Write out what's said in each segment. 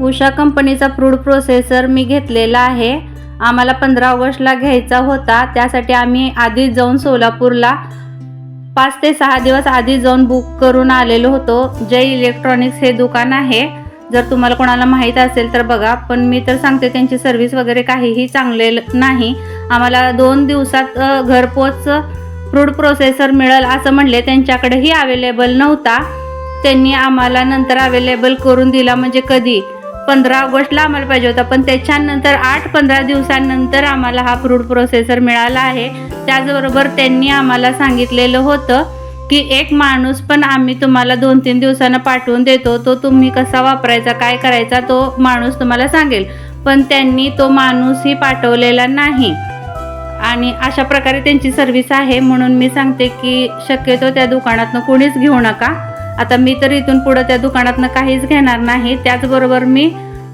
उषा कंपनीचा Freud processor मी घेतलेला आहे. आम्हाला पंधरा ऑगस्टला घ्यायचा होता. त्यासाठी आम्ही आधीच जाऊन सोलापूरला पाच ते सहा दिवस आधी जाऊन बुक करून आलेलो होतो. जय इलेक्ट्रॉनिक्स हे दुकान आहे. जर तुम्हाला कोणाला माहीत असेल तर बघा. पण मी तर सांगते त्यांची सर्व्हिस वगैरे काहीही चांगले नाही. आम्हाला दोन दिवसात घरपोच फ्रूड प्रोसेसर मिळेल असं म्हणले. त्यांच्याकडेही अवेलेबल नव्हता. त्यांनी आम्हाला नंतर अवेलेबल करून दिला. म्हणजे कधी? पंधरा ऑगस्टला आम्हाला पाहिजे होता. पण त्याच्यानंतर आठ पंधरा दिवसांनंतर आम्हाला हा फ्रूट प्रोसेसर मिळाला आहे. त्याचबरोबर त्यांनी आम्हाला सांगितलेलं होतं की एक माणूस पण आम्ही तुम्हाला दोन तीन दिवसानं पाठवून देतो. तो तुम्ही कसा वापरायचा काय करायचा तो माणूस तुम्हाला सांगेल. पण त्यांनी तो माणूसही पाठवलेला नाही. आणि अशा प्रकारे त्यांची सर्व्हिस आहे. म्हणून मी सांगते की शक्यतो त्या दुकानातनं कोणीच घेऊ नका. आता मी तर इथून पुढं त्या दुकानातनं काहीच घेणार नाही. त्याचबरोबर मी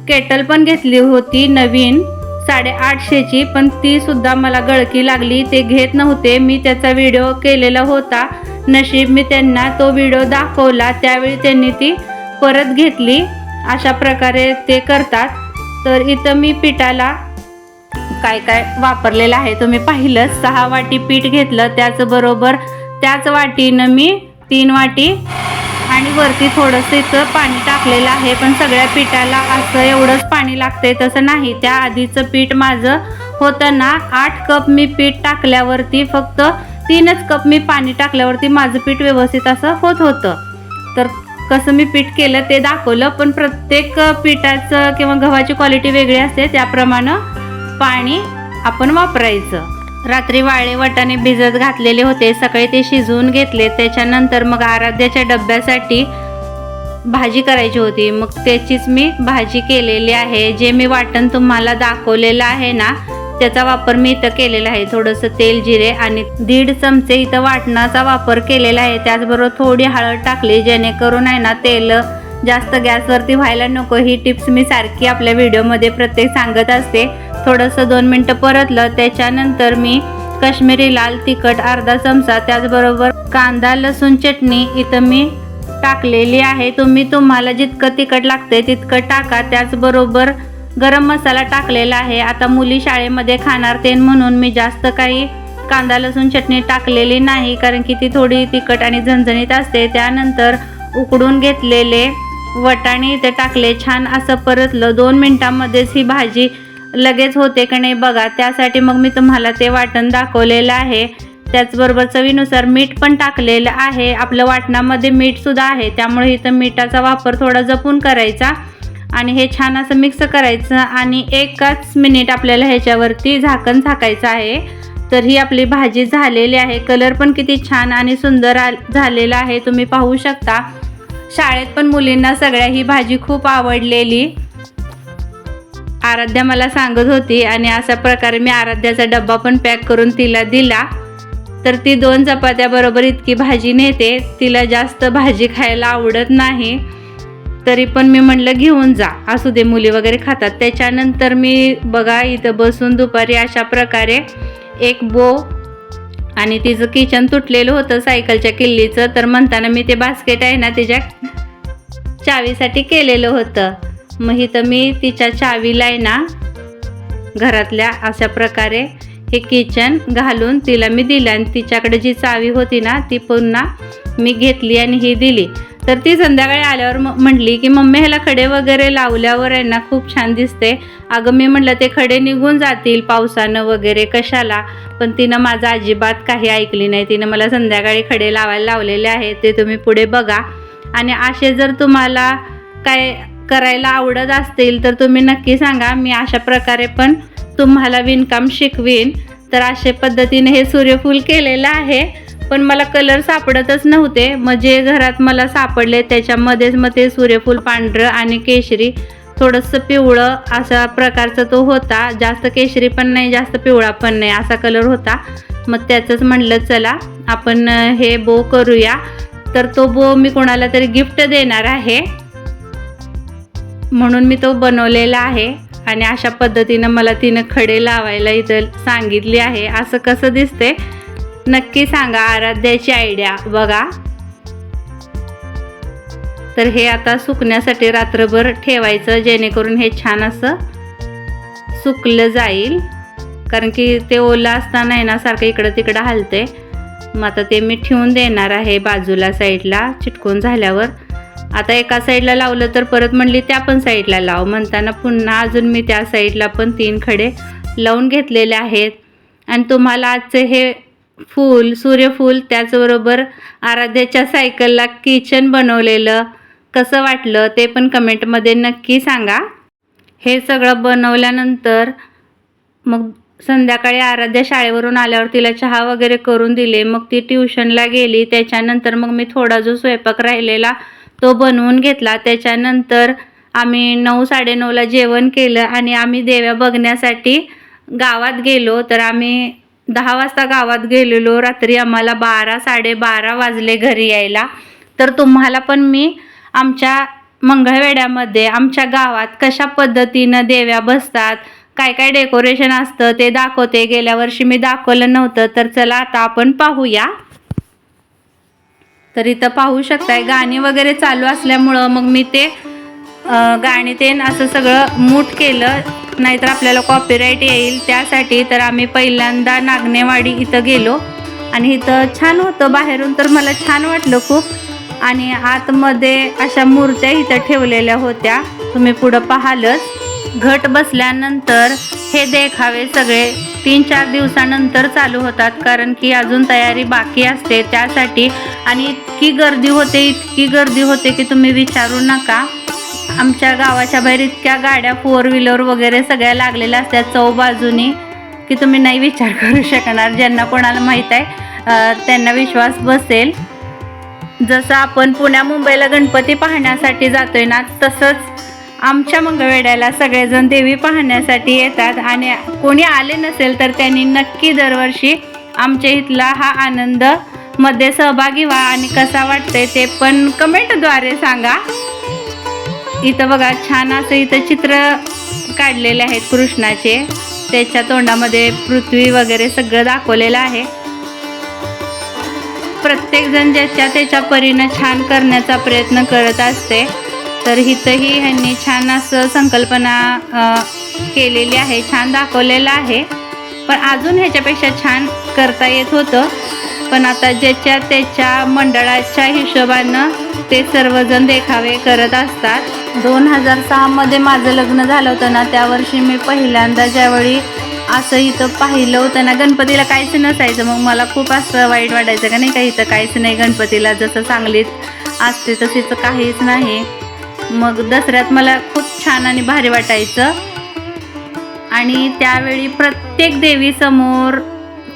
केटल पण घेतली होती नवीन साडेआठशेची पण ती सुद्धा मला गळकी लागली. ते घेत नव्हते. मी त्याचा व्हिडिओ केलेला होता. नशीब मी त्यांना तो व्हिडिओ दाखवला. त्यावेळी त्यांनी ती परत घेतली. अशा प्रकारे ते करतात. तर इथं मी पिठाला काय काय वापरलेलं आहे तुम्ही पाहिलं. सहा वाटी पीठ घेतलं. त्याचबरोबर त्याच वाटीनं मी तीन वाटी आणि वरती थोडंसं इथं पाणी टाकलेलं आहे पण सगळ्या पिठाला असं एवढंच पाणी लागतंय तसं नाही. त्या आधीचं पीठ माझं होतं ना आठ कप मी पीठ टाकल्यावरती फक्त तीनच कप मी पाणी टाकल्यावरती माझं पीठ व्यवस्थित असं होत होतं. तर कसं मी पीठ केलं ते दाखवलं पण प्रत्येक पिठाचं किंवा गव्हाची क्वालिटी वेगळी असते त्याप्रमाणे पाणी आपण वापरायचं. रात्री वाळे वटाने भिजत घातलेले होते. सकाळी ते शिजवून घेतले. त्याच्यानंतर मग आराध्याच्या डब्यासाठी भाजी करायची होती. मग त्याचीच मी भाजी केलेली आहे. जे मी वाटण तुम्हाला दाखवलेलं आहे ना त्याचा वापर मी इथं केलेला आहे. थोडंसं तेल जिरे आणि दीड चमचे इथं वाटणाचा वापर केलेला आहे. त्याचबरोबर थोडी हळद टाकली जेणेकरून आहे ना तेल जास्त गॅसवरती व्हायला नको. ही टिप्स मी सारखी आपल्या व्हिडिओमध्ये प्रत्येक सांगत असते. थोडंसं दोन मिनटं परतलं त्याच्यानंतर मी काश्मीरी लाल तिखट अर्धा चमचा त्याचबरोबर कांदा लसूण चटणी इथं मी टाकलेली आहे. तुम्ही तुम्हाला जितकं तिखट लागतंय तितकं टाका. त्याचबरोबर गरम मसाला टाकलेला आहे. आता मुली शाळेमध्ये खाणार ते म्हणून मी जास्त काही कांदा लसूण चटणी टाकलेली नाही कारण की ती थोडी तिखट आणि झणझणीत असते. त्यानंतर उकडून घेतलेले वटाणे इथे टाकले. छान असं परतलं. दोन मिनटामध्येच ही भाजी लगेच होते का नाही बघा. त्यासाठी मग मी तुम्हाला ते वाटण दाखवलेलं आहे. त्याचबरोबर चवीनुसार मीठ पण टाकलेलं आहे. आपलं वाटणामध्ये मीठसुद्धा आहे. त्यामुळे इथं मिठाचा वापर थोडा जपून करायचा आणि हे छान असं मिक्स करायचं आणि एकाच मिनिट आपल्याला ह्याच्यावरती झाकण झाकायचं आहे. तर ही आपली भाजी झालेली आहे. कलर पण किती छान आणि सुंदर आ- झालेला आहे. तुम्ही पाहू शकता. शाळेत पण मुलींना सगळ्या ही भाजी खूप आवडलेली. आराध्या मला सांगत होती आणि अशा प्रकारे मी आराध्याचा डब्बा पण पॅक करून तिला दिला. तर ती दोन चपात्याबरोबर इतकी भाजी नेते तिला जास्त भाजी खायला आवडत नाही. तरी पण मी म्हटलं घेऊन जा असू दे मुली वगैरे खातात. त्याच्यानंतर मी बघा इथं बसून दुपारी अशा प्रकारे एक बो आणि तिचं किचन तुटलेलं होतं सायकलच्या किल्लीचं. तर म्हणताना मी ते बास्केट आहे ना तिच्या चावीसाठी केलेलं होतं. मग इथं मी तिच्या चावीला आहे ना घरातल्या अशा प्रकारे हे किचन घालून तिला मी दिलं आणि तिच्याकडे जी चावी होती ना ती पुन्हा मी घेतली आणि ही दिली. तर ती संध्याकाळी आल्यावर म- म्हटली की मम्मी ह्याला खडे वगैरे लावल्यावर आहे ना खूप छान दिसते. अगं मी म्हटलं ते खडे निघून जातील पावसानं वगैरे कशाला पण तिनं माझं अजिबात काही ऐकली नाही. तिनं मला संध्याकाळी खडे लावायला लावलेले आहेत ते तुम्ही पुढे बघा. आणि असे जर तुम्हाला काय करायला आवडत असतील तर तुम्ही नक्की सांगा मी अशा प्रकारे पण तुम्हाला विणकाम शिकवीन. तर अशा पद्धतीने हे सूर्यफूल केलेलं आहे. पण मला कलर सापडतच नव्हते. मग जे घरात मला सापडले त्याच्यामध्येच मग ते सूर्यफूल पांढरं आणि केशरी. थोडंसं पिवळं अशा प्रकारचा तो होता. जास्त केशरी पण नाही जास्त पिवळा पण नाही असा कलर होता. मग त्याचंच म्हणलं चला आपण हे बो करूया. तर तो बो मी कोणाला तरी गिफ्ट देणार आहे. म्हणून मी तो बनवलेला आहे. आणि अशा पद्धतीनं मला तिनं खडे लावायला इथं सांगितली आहे. असं कसं दिसते नक्की सांगा आराध्याची आयडिया बघा. तर हे आता सुकण्यासाठी रात्रभर ठेवायचं जेणेकरून हे छान असं सुकलं जाईल. कारण की ते ओलं असताना आहे ना सारखं इकडं तिकडं हलते मग आता ते मी ठेवून देणार आहे बाजूला साईडला चिटकून झाल्यावर. आता एका साईडला लावलं तर परत म्हणली त्या पण साईडला लाव. म्हणताना पुन्हा अजून मी त्या साईडला पण तीन खडे लावून घेतलेले आहेत. आणि तुम्हाला आजचे हे फूल सूर्यफूल त्याचबरोबर आराध्याच्या सायकलला किचन बनवलेलं कसं वाटलं ते पण कमेंटमध्ये नक्की सांगा. हे सगळं बनवल्यानंतर मग संध्याकाळी आराध्या शाळेवरून आल्यावर तिला चहा वगैरे करून दिले. मग ती ट्युशनला गेली. त्याच्यानंतर मग मी थोडा जो स्वयंपाक राहिलेला तो बनवून घेतला. त्याच्यानंतर आम्ही नऊ साडेनऊला जेवण केलं आणि आम्ही देव्या बघण्यासाठी गावात गेलो. तर आम्ही दहा वाजता गावात गेलेलो. रात्री आम्हाला बारा साडेबारा वाजले घरी यायला. तर तुम्हाला पण मी आमच्या मंगळवेड्यामध्ये आमच्या गावात कशा पद्धतीनं देव्या बसतात काय काय डेकोरेशन असतं ते दाखवते. गेल्या वर्षी मी दाखवलं नव्हतं. तर चला आता आपण पाहूया. तर इथं पाहू शकताय. गाणी वगैरे चालू असल्यामुळं मग मी ते गाणी ते असं सगळं मूट केलं. नाहीतर आपल्याला कॉपीराईट येईल. त्यासाठी तर आम्ही पहिल्यांदा नागनेवाडी इथं गेलो. आणि इथं छान होतं. बाहेरून तर मला छान वाटलं खूप. आणि आतमध्ये अशा मूर्त्या इथं ठेवलेल्या होत्या. तुम्ही पुढं पाहालच. घट बसल्यानंतर हे देखावे सगळे तीन चार दिवसानंतर चालू होतात. कारण की अजून तयारी बाकी असते. त्यासाठी आणि इतकी गर्दी होते इतकी गर्दी होते की तुम्ही विचारू नका. आमच्या गावाच्या बाहेर इतक्या गाड्या फोर व्हीलर वगैरे सगळ्या लागलेल्या असतात चौबाजूनी की तुम्ही नाही विचार करू शकणार. ज्यांना कोणाला माहीत आहे त्यांना विश्वास बसेल. जसं आपण पुण्या मुंबईला गणपती पाहण्यासाठी जातोय ना तसंच आमच्या मंगळवेड्याला सगळेजण देवी पाहण्यासाठी येतात. आणि कोणी आले नसेल तर त्यांनी नक्की दरवर्षी आमच्या इथला हा आनंद मध्ये सहभागी व्हा आणि कसा वाटतंय ते पण कमेंटद्वारे सांगा. इथं बघा छान असं इथं चित्र काढलेले आहेत कृष्णाचे. त्याच्या तोंडामध्ये पृथ्वी वगैरे सगळं दाखवलेलं आहे. प्रत्येकजण ज्याच्या त्याच्या परीनं छान करण्याचा प्रयत्न करत असते. तर इथंही ह्यांनी छान असं संकल्पना केलेली आहे छान दाखवलेलं आहे. पण अजून ह्याच्यापेक्षा छान करता येत होतं. पण आता ज्याच्या त्याच्या मंडळाच्या हिशोबानं ते सर्वजण देखावे करत असतात. दोन हजार सहामध्ये माझं लग्न झालं होतं ना त्या वर्षी मी पहिल्यांदा ज्यावेळी असं इथं पाहिलं होतं ना गणपतीला काहीच नसायचं. मग मला खूप असं वाईट वाटायचं का नाही का इथं काहीच नाही गणपतीला जसं सांगलीत असते तसेच काहीच नाही. मग दसऱ्यात मला खूप छान आणि भारी वाटायचं. आणि त्यावेळी प्रत्येक देवीसमोर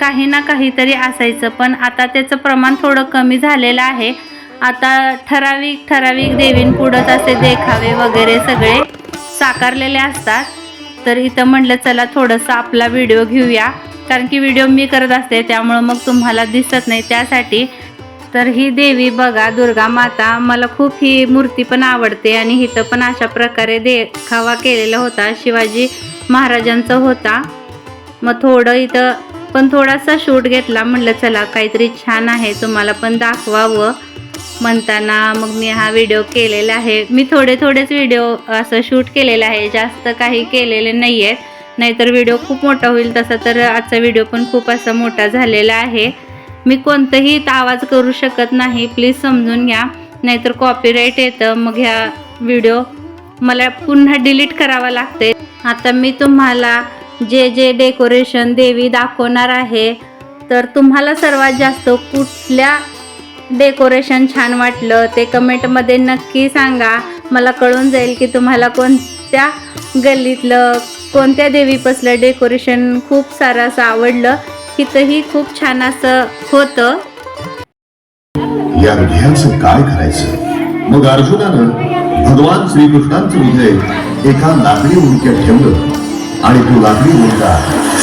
काही ना काहीतरी असायचं. पण आता त्याचं प्रमाण थोडं कमी झालेलं आहे. आता ठराविक ठराविक देवींपुढंच असे देखावे वगैरे सगळे साकारलेले असतात. तर इथं म्हटलं चला थोडंसं आपला व्हिडिओ घेऊया. कारण की व्हिडिओ मी करत असते त्यामुळं मग तुम्हाला दिसत नाही त्यासाठी. तर ही देवी बघा दुर्गा माता मला खूप ही मूर्ती पण आवडते आणि इथं पण अशा प्रकारे देखावा केलेला होता. शिवाजी महाराजांचा होता. मग थोडं इथं पण थोडासा शूट घेतला. म्हटलं चला काहीतरी छान आहे तुम्हाला पण दाखवावं. म्हणताना मग मी हा व्हिडिओ केलेला आहे. मी थोडे थोडेच व्हिडिओ असं शूट केलेलं आहे. जास्त काही केलेले नाही आहेत नाहीतर व्हिडिओ खूप मोठा होईल. तसा तर आजचा व्हिडिओ पण खूप असा मोठा झालेला आहे. मी कोणतंही आवाज करू शकत नाही. प्लीज समजून घ्या. नाहीतर कॉपीराईट येतं. मग ह्या व्हिडिओ मला पुन्हा डिलीट करावा लागते आता मी तुम्हाला जे जे डेकोरेशन देवी दाखवणार आहे तर तुम्हाला सर्वात जास्त कुठल्या डेकोरेशन छान वाटलं ते कमेंटमध्ये नक्की सांगा. मला कळून जाईल की तुम्हाला कोणत्या गल्लीतलं कोणत्या देवीपासलं डेकोरेशन खूप सारं असं आवडलं. तिथंही खूप छान असं होतं. या हृदयाचं काय करायचं? मग अर्जुनानं भगवान श्रीकृष्णांचं हृदय एका लाकडी उडक्यात ठेवलं. आणि तो लाकडी उडका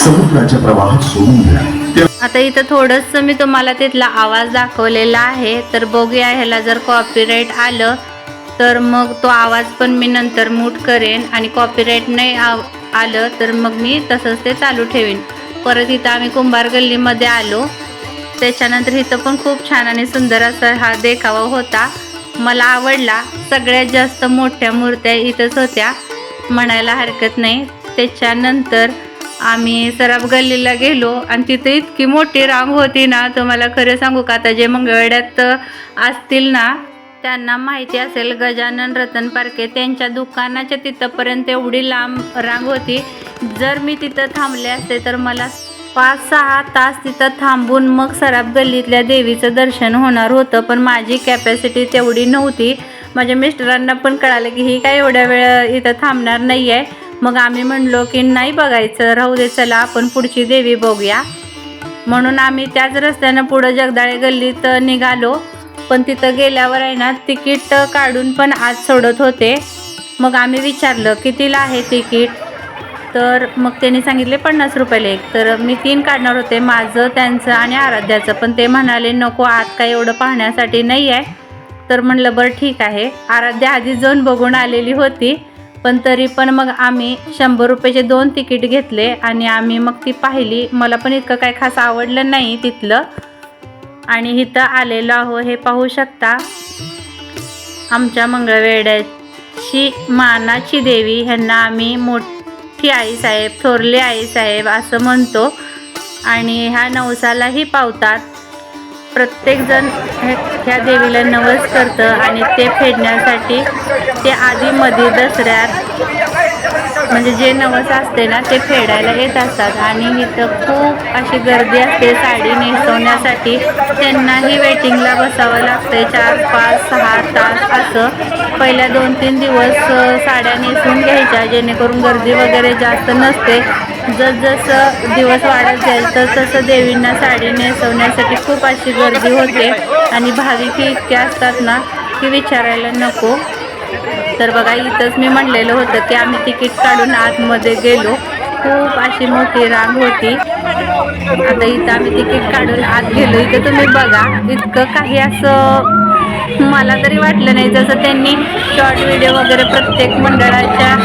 समुद्राच्या प्रवाहात सोडून गेला. आता इथं थोडंसं मी तुम्हाला तिथला आवाज दाखवलेला आहे. तर बघूया ह्याला जर कॉपीराईट आलं तर मग तो आवाज पण मी नंतर मूट करेन. आणि कॉपीराईट नाही आलं तर मग मी तसंच ते चालू ठेवीन. परत इथं आम्ही कुंभार गल्लीमध्ये आलो. त्याच्यानंतर इथं पण खूप छान आणि सुंदर असा हा देखावा होता. मला आवडला. सगळ्यात जास्त मोठ्या मूर्त्या इथंच होत्या. म्हणायला हरकत नाही. त्याच्यानंतर आम्ही सराफ गल्लीला गेलो आणि तिथे इतकी मोठी रांग होती ना तुम्हाला खरं सांगू का? आता जे मंगळवेड्यात असतील ना त्यांना माहिती असेल गजानन रतन पारखे त्यांच्या दुकानाच्या तिथंपर्यंत एवढी लांब रांग होती. जर मी तिथं थांबले असते तर मला पाच सहा तास तिथं थांबून मग सराफ गल्लीतल्या देवीचं दर्शन होणार होतं पण माझी कॅपॅसिटी तेवढी नव्हती. माझ्या मिस्टरांना पण कळालं की ही काय एवढ्या वेळ इथं थांबणार नाही आहे मग आम्ही म्हणलो की नाही बघायचं राहू दे चला आपण पुढची देवी बघूया. म्हणून आम्ही त्याच रस्त्यानं पुढं जगदाळे गल्लीत निघालो. पण तिथं गेल्यावर आहे ना तिकीट काढून पण आज सोडत होते. मग आम्ही विचारलं कितीला आहे तिकीट? तर मग त्यांनी सांगितले पन्नास रुपयाला एक. तर मी तीन काढणार होते माझं त्यांचं आणि आराध्याचं. पण ते म्हणाले नको आत काय एवढं पाहण्यासाठी नाही आहे तर म्हणलं बरं ठीक आहे. आराध्या आधी जाऊन बघून आलेली होती. पण तरी पण मग आम्ही शंभर रुपयाचे दोन तिकीट घेतले आणि आम्ही मग ती पाहिली. मला पण इतकं काय खास आवडलं नाही तिथलं. आणि इथं आलेलो आहो हे पाहू शकता. आमच्या मंगळवेड्याची मानाची देवी ह्यांना आम्ही मोठी आईसाहेब थोरले आईसाहेब असं म्हणतो. आणि ह्या नवसालाही पावतात. प्रत्येकजण ह्या देवीला नवस करतं आणि ते फेडण्यासाठी ते आधीमध्ये दसऱ्यात म्हणजे जे नवस असते ना ते फेडायला येत असतात. आणि इथं खूप अशी गर्दी असते साडी नेसवण्यासाठी. त्यांनाही वेटिंगला बसावं लागते चार पाच सहा तास असं. पहिल्या दोन तीन दिवस साड्या नेसून घ्यायच्या जेणेकरून गर्दी वगैरे जास्त नसते. जसजसं दिवस वाढत जाईल तर तसं देवींना साडी नेसवण्यासाठी खूप अशी गर्दी होते. आणि भाविकही इतके असतात ना की विचारायला नको. तर बघा इथंच मी म्हणलेलं होतं की आम्ही तिकीट काढून आतमध्ये गेलो. खूप अशी मोठी रांग होती. आता इथं आम्ही तिकीट काढून आत गेलो. इथं तुम्ही बघा इतकं काही असं मला तरी वाटलं नाही. जसं त्यांनी शॉर्ट व्हिडिओ वगैरे प्रत्येक मंडळाच्या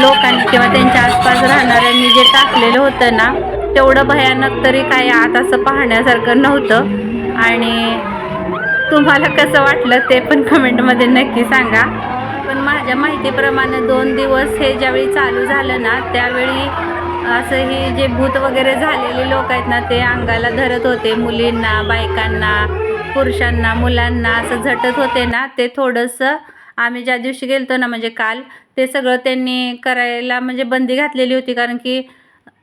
लोकांनी किंवा त्यांच्या आसपास राहणाऱ्यांनी जे टाकलेलं होतं ना तेवढं भयानक तरी काय आत असं पाहण्यासारखं नव्हतं. आणि तुम्हाला कसं वाटलं ते पण कमेंटमध्ये नक्की सांगा. पण माझ्या माहितीप्रमाणे दोन दिवस हे ज्यावेळी चालू झालं ना त्यावेळी असं हे जे भूत वगैरे झालेले लोक आहेत ना ते अंगाला धरत होते. मुलींना बायकांना पुरुषांना मुलांना असं झटत होते ना ते थोडंसं आम्ही ज्या दिवशी गेलतो ना म्हणजे काल ते सगळं त्यांनी करायला म्हणजे बंदी घातलेली होती. कारण की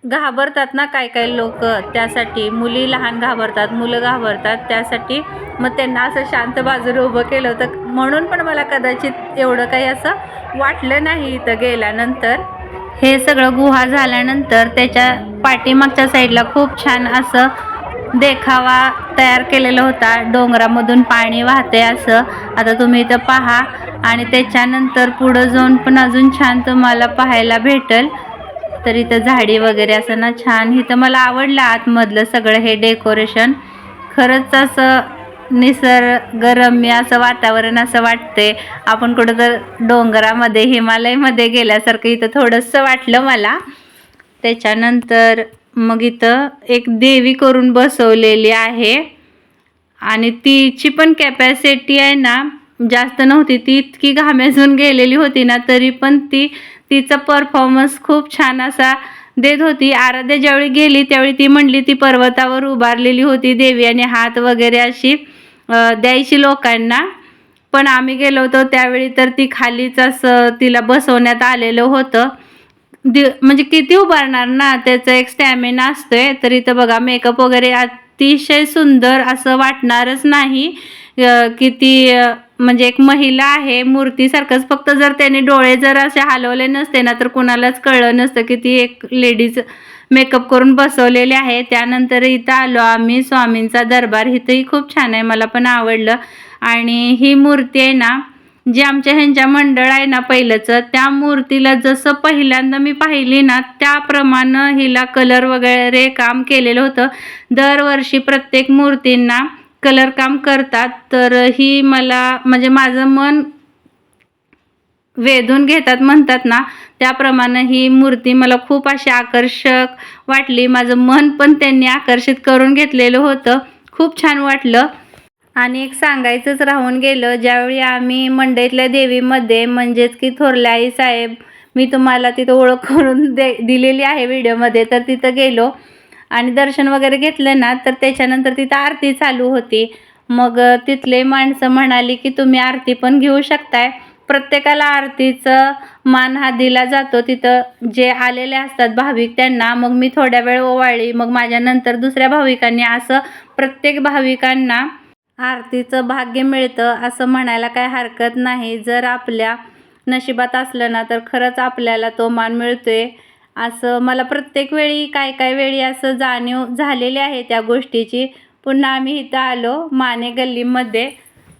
घाबरतात ना काय काय लोक? त्यासाठी मुली लहान घाबरतात मुलं घाबरतात त्यासाठी मग त्यांना असं शांत बाजूला उभं केलं होतं. म्हणून पण मला कदाचित एवढं काही असं वाटलं नाही इथं गेल्यानंतर. हे सगळं गुहा झाल्यानंतर त्याच्या पाठीमागच्या साईडला खूप छान असं देखावा तयार केलेला होता. डोंगरामधून पाणी वाहते असं. आता तुम्ही इथं पहा. आणि त्याच्यानंतर पुढं जाऊन पण अजून छान तुम्हाला पाहायला भेटेल. तर इथं झाडी वगैरे असं ना छान. इथं मला आवडलं आतमधलं सगळं हे डेकोरेशन. खरंच असं निसर्गरम्य असं वातावरण असं वाटते आपण कुठं तर डोंगरामध्ये हिमालयमध्ये गेल्यासारखं इथं थोडंसं वाटलं मला. त्याच्यानंतर मग इथं एक देवी करून बसवलेली आहे. आणि तिची पण कॅपॅसिटी आहे ना जास्त नव्हती. ती इतकी घामेजून गेलेली होती ना तरी पण ती तिचा परफॉर्मन्स खूप छान असा देत होती. आराध्या ज्यावेळी गेली त्यावेळी ती म्हणली ती पर्वतावर उभारलेली होती देवी आणि हात वगैरे अशी द्यायची लोकांना. पण आम्ही गेलो होतो त्यावेळी तर ती खालीच असं तिला बसवण्यात आलेलं होतं. दि म्हणजे किती उभारणार ना त्याचा एक स्टॅमिना असतोय. तर इथं बघा मेकअप वगैरे अतिशय सुंदर असं वाटणारच नाही. किती की ती म्हणजे एक महिला आहे मूर्तीसारखंच. फक्त जर त्याने डोळे जर असे हलवले नसते ना तर कुणालाच कळलं नसतं की ती एक लेडीज मेकअप करून बसवलेली आहे. त्यानंतर इथं आलो आम्ही स्वामींचा दरबार. इथंही खूप छान आहे मला पण आवडलं. आणि ही मूर्ती आहे ना जे आमच्या ह्यांच्या मंडळ आहे ना पहिलंचं त्या मूर्तीला जसं पहिल्यांदा मी पाहिली ना त्याप्रमाणे हिला कलर वगैरे काम केलेलं होतं. दरवर्षी प्रत्येक मूर्तींना कलर काम करतात तर ही मला म्हणजे माझं मन वेधून घेतात म्हणतात ना त्याप्रमाणे ही मूर्ती मला खूप अशी आकर्षक वाटली. माझं मन पण त्यांनी आकर्षित करून घेतलेलं होतं. खूप छान वाटलं. आणि एक सांगायचंच राहून गेलं ज्यावेळी आम्ही मंडईतल्या देवीमध्ये म्हणजेच की थोरल्या आई साहेब मी तुम्हाला तिथं ओळख करून दे दिलेली आहे व्हिडिओमध्ये तर तिथं गेलो. आणि दर्शन वगैरे घेतलं ना तर त्याच्यानंतर तिथं आरती चालू होती. मग तिथले माणसं म्हणाली की तुम्ही आरती पण घेऊ शकताय. प्रत्येकाला आरतीचं मान हा दिला जातो. तिथं जे आलेले असतात भाविक त्यांना मग मी थोड्या वेळ ओवाळली मग माझ्यानंतर दुसऱ्या भाविकांनी असं प्रत्येक भाविकांना आरतीचं भाग्य मिळतं. असं म्हणायला काय हरकत नाही. जर आपल्या नशिबात असलं ना तर खरंच आपल्याला तो मान मिळतोय. असं मला प्रत्येक वेळी काय काय वेळी असं जाणीव झालेली आहे त्या गोष्टीची. पुन्हा आम्ही इथं आलो माने गल्लीमध्ये.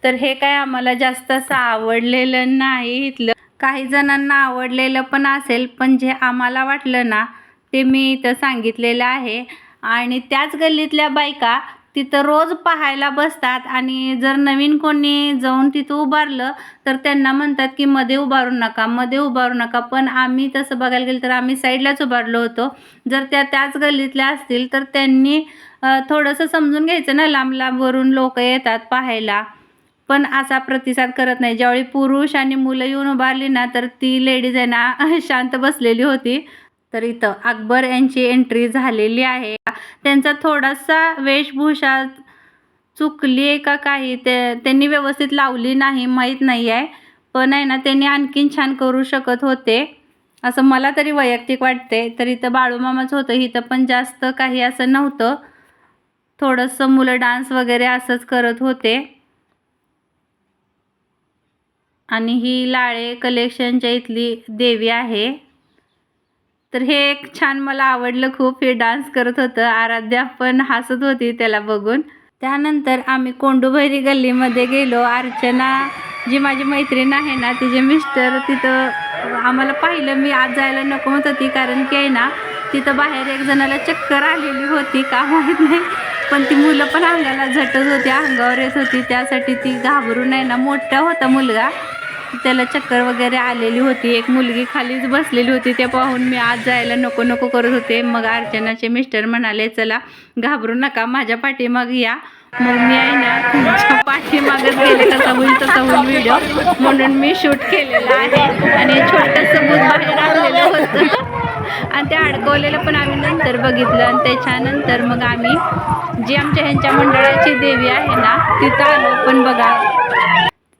तर हे काय आम्हाला जास्त असं आवडलेलं नाही इथलं. काही जणांना आवडलेलं पण असेल पण जे आम्हाला वाटलं ना ते मी इथं सांगितलेलं आहे. आणि त्याच गल्लीतल्या बायका तिथं रोज पाहायला बसतात आणि जर नवीन कोणी जाऊन तिथं उभारलं तर त्यांना म्हणतात की मध्ये उभारू नका मध्ये उभारू नका. पण आम्ही तसं बघायला गेलं तर आम्ही साईडलाच उभारलो होतो. जर त्या त्याच गल्लीतल्या असतील तर त्यांनी थोडंसं समजून घ्यायचं ना लांब लांबवरून लोक येतात पाहायला. पण असा प्रतिसाद करत नाही. ज्यावेळी पुरुष आणि मुलं येऊन उभारली ना तर ती लेडीज आहे ना शांत बसलेली होती. तर इथं अकबर यांची एंट्री झालेली आहे. त्यांचा थोडासा वेशभूषा चुकली आहे का काही ते त्यांनी व्यवस्थित लावली नाही माहीत नाही आहे. पण आहे ना त्यांनी आणखीन छान करू शकत होते. असं मला तरी वैयक्तिक वाटते तर इथं बाळूमामाच होतं. इथं पण जास्त काही असं नव्हतं. थोडंसं मुलं डान्स वगैरे असंच करत होते. आणि ही लाळे कलेक्शनच्या इथली देवी आहे. तर हे एक छान मला आवडलं खूप. हे डान्स करत होतं. आराध्या पण हसत होती त्याला बघून. त्यानंतर आम्ही कोंडूभैरी गल्लीमध्ये गेलो. अर्चना जी माझी मैत्रीण आहे ना तिचे मिस्टर तिथं आम्हाला पाहिलं. मी आज जायला नको होत होती कारण की आहे ना तिथं बाहेर एक जणाला चक्कर आलेली होती का माहीत नाही. पण ती मुलं पण अंगाला झटत होती अंगावर येत होती. त्यासाठी ती घाबरून आहे ना मोठा होता मुलगा. त्याला चक्कर वगैरे आलेली होती. एक मुलगी खालीच बसलेली होती. ते पाहून मी आज जायला नको नको करत होते. मग अर्चनाचे मिस्टर म्हणाले चला घाबरू नका. माझ्या पाठीमाग या. मग मी आहे ना तुमच्या पाठीमागच गेले कसा होईल तसा होईल व्हिडिओ म्हणून मी शूट केलेला आहे. आणि छोटंसं भूत बाहेर आणलेलं होतं. आणि ते अडकवलेलं पण आम्ही नंतर बघितलं. आणि त्याच्यानंतर मग आम्ही जी आमच्या ह्यांच्या मंडळाची देवी आहे ना तिथं आलो. पण बघा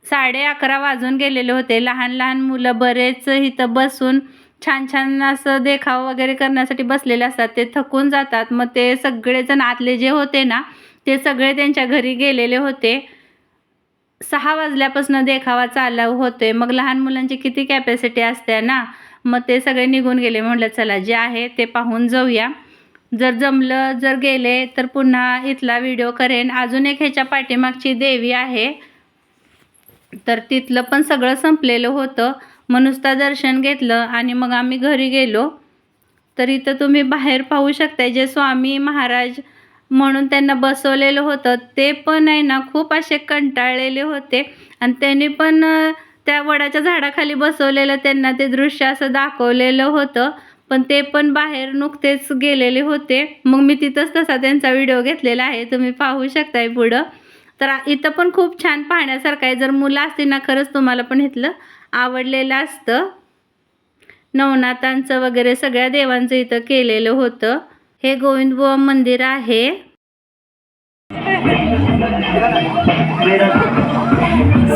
साडे अकरा वाजून गेलेले होते. लहान लहान मुलं बरेच इथं बसून छान छान असं देखाव वगैरे करण्यासाठी बसलेले असतात. ते थकून जातात. मग ते सगळेजण आतले जे होते ना ते सगळे त्यांच्या घरी गेलेले होते. सहा वाजल्यापासून देखावा चालू होते मग लहान मुलांची किती कॅपॅसिटी असते ना? मग ते सगळे निघून गेले. म्हटलं चला जे आहे ते पाहून जाऊया. जर जमलं जर गेले तर पुन्हा इथला व्हिडिओ करेन. अजून एक ह्याच्या पाठीमागची देवी आहे. तर तिथलं पण सगळं संपलेलं होतं. मनुसता दर्शन घेतलं आणि मग आम्ही घरी गेलो. तर इथं तुम्ही बाहेर पाहू शकताय जे स्वामी महाराज म्हणून त्यांना बसवलेलं होतं. ते पण आहे ना खूप असे कंटाळलेले होते. आणि त्यांनी पण त्या वडाच्या झाडाखाली बसवलेलं त्यांना ते दृश्य असं दाखवलेलं होतं. पण ते पण बाहेर नुकतेच गेलेले होते. मग मी तिथंच तसा त्यांचा व्हिडिओ घेतलेला आहे. तुम्ही पाहू शकताय पुढं. तर इथं पण खूप छान पाहण्यासारखं आहे. जर मुलं असतील ना खरंच तुम्हाला पण इथलं आवडलेलं असतं. नवनाथांचं वगैरे सगळ्या देवांचं इथं केलेलं होतं. हे गोविंदबुवा मंदिर आहे.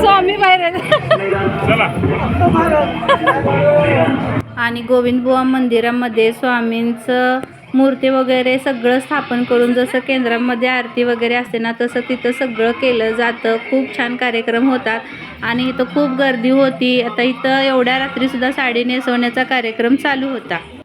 स्वामी बाहेर आणि गोविंदबुवा मंदिरामध्ये स्वामींचं मूर्ती वगैरे सगळं स्थापन करून जसं केंद्रामध्ये आरती वगैरे असते ना तसं तिथं सगळं केलं जातं. खूप छान कार्यक्रम होतात. आणि इथं खूप गर्दी होती. आता इथं एवढ्या रात्रीसुद्धा साडी नेसवण्याचा कार्यक्रम चालू होता.